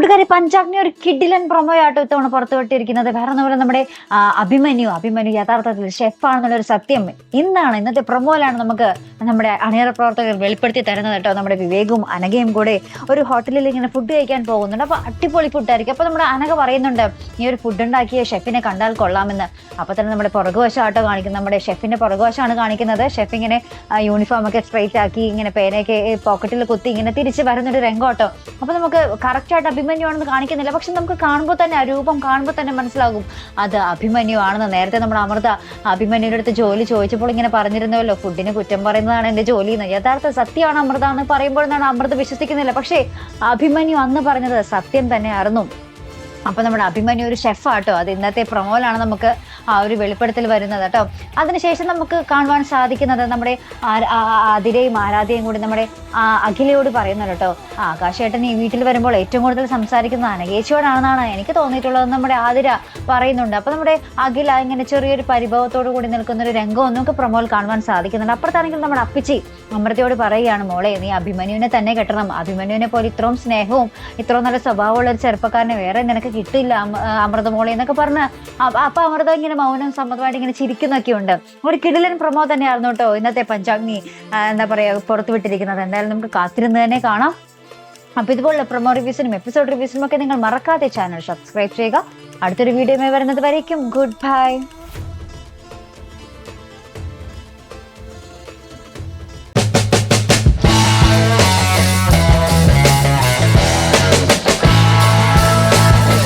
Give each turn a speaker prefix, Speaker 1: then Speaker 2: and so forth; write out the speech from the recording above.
Speaker 1: കൂട്ടുകാരി പഞ്ചാഗ്നി ഒരു കിഡിലൻ പ്രൊമോ ആട്ടോ ഇത്തവണ പുറത്തുവിട്ടിരിക്കുന്നത്. വേറെ ഒന്നുപോലെ നമ്മുടെ അഭിമന്യു. അഭിമന്യു യഥാർത്ഥത്തിൽ ഷെഫാണെന്നുള്ള ഒരു സത്യം ഇന്നാണ് ഇന്നത്തെ പ്രൊമോയിലാണ് നമുക്ക് നമ്മുടെ അണിയറ പ്രവർത്തകർ വെളിപ്പെടുത്തി തരുന്നത് കേട്ടോ. നമ്മുടെ വിവേകും അനഘയും കൂടെ ഒരു ഹോട്ടലിൽ ഇങ്ങനെ ഫുഡ് കഴിക്കാൻ പോകുന്നുണ്ട്. അപ്പോൾ അടിപൊളി ഫുഡായിരിക്കും അപ്പോൾ നമ്മുടെ അനഘ പറയുന്നുണ്ട് ഈ ഒരു ഫുഡ് ഉണ്ടാക്കിയ ഷെഫിനെ കണ്ടാൽ കൊള്ളാമെന്ന്. അപ്പോൾ തന്നെ നമ്മുടെ പുറകുവശമായിട്ടോ കാണിക്കുന്നത് നമ്മുടെ ഷെഫിന്റെ പുറകുവശമാണ് കാണിക്കുന്നത്. ഷെഫ് ഇങ്ങനെ യൂണിഫോം ഒക്കെ സ്ട്രൈറ്റ് ആക്കി ഇങ്ങനെ പേനയൊക്കെ പോക്കറ്റിൽ കുത്തി ഇങ്ങനെ തിരിച്ച് വരുന്നൊരു രംഗോട്ടോ അപ്പോൾ നമുക്ക് കറക്റ്റ് ആയിട്ട് അഭിമന്യു ആണെന്ന് കാണിക്കുന്നില്ല. പക്ഷെ നമുക്ക് കാണുമ്പോൾ തന്നെ ആ രൂപം കാണുമ്പോൾ തന്നെ മനസ്സിലാകും. അത് അഭിമന്യു ആണെന്ന് നേരത്തെ നമ്മൾ അമൃത അഭിമന്യുടെ അടുത്ത് ജോലി ചോദിച്ചപ്പോൾ ഇങ്ങനെ പറഞ്ഞിരുന്നല്ലോ ഫുഡിന് കുറ്റം പറയുന്നതാണ് എന്റെ ജോലി എന്ന്. യഥാർത്ഥ സത്യമാണ് അമൃത എന്ന് പറയുമ്പോഴാണ് അമൃത വിശ്വസിക്കുന്നില്ല. പക്ഷേ അഭിമന്യു അന്ന് പറഞ്ഞത് സത്യം തന്നെ അറിഞ്ഞു അപ്പൊ നമ്മുടെ അഭിമന്യു ഒരു ഷെഫാട്ടോ അത് ഇന്നത്തെ പ്രൊമോയിലാണ് നമുക്ക് ആ ഒരു വെളിപ്പെടുത്തൽ വരുന്നത് കേട്ടോ. അതിനുശേഷം നമുക്ക് കാണുവാൻ സാധിക്കുന്നത് നമ്മുടെ അതിരയും ആരാധ്യയും കൂടി നമ്മുടെ അഖിലയോട് പറയുന്നത് കേട്ടോ. ആകാശേട്ടൻ ഈ വീട്ടിൽ വരുമ്പോൾ ഏറ്റവും കൂടുതൽ സംസാരിക്കുന്നത് അനകേച്ചിയോടാണെന്നാണ് എനിക്ക് തോന്നിയിട്ടുള്ളത് നമ്മുടെ ആതിര പറയുന്നുണ്ട്. അപ്പൊ നമ്മുടെ അഖില ഇങ്ങനെ ചെറിയൊരു പരിഭവത്തോടു കൂടി നിൽക്കുന്ന ഒരു രംഗവും നമുക്ക് പ്രമോൽ കാണുവാൻ സാധിക്കുന്നുണ്ട്. അപ്പുറത്താണെങ്കിൽ നമ്മുടെ അപ്പിച്ചി അമൃതയോട് പറയുകയാണ് മോളെ നീ അഭിമന്യുവിനെ തന്നെ കെട്ടണം. അഭിമന്യുവിനെ പോലെ ഇത്രയും സ്നേഹവും ഇത്രയും നല്ല സ്വഭാവമുള്ള ഒരു ചെറുപ്പക്കാരനെ വേറെ നിനക്ക് കിട്ടില്ല അമ- അമൃത മോളെ എന്നൊക്കെ പറഞ്ഞ് അപ്പൊ അമൃത ഇങ്ങനെ മൗനം സമ്മതമായിട്ട് ഇങ്ങനെ ചിരിക്കുന്നൊക്കെ ഉണ്ട് ഒരു കിടിലൻ പ്രമോ തന്നെയായിരുന്നു കേട്ടോ ഇന്നത്തെ പഞ്ചാഗ്നി എന്താ എന്താ പറയാ പുറത്തുവിട്ടിരിക്കുന്നത്. എന്തായാലും നമുക്ക് കാത്തിരുന്ന് തന്നെ കാണാം. അപ്പൊ ഇതുപോലുള്ള പ്രൊമോ റിവ്യൂസിനും എപ്പിസോഡ് റിവ്യൂസിനും ഒക്കെ നിങ്ങൾ മറക്കാതെ ചാനൽ സബ്സ്ക്രൈബ് ചെയ്യുക. അടുത്തൊരു വീഡിയോ വരുന്നത് വരയ്ക്കും ഗുഡ് ബൈ.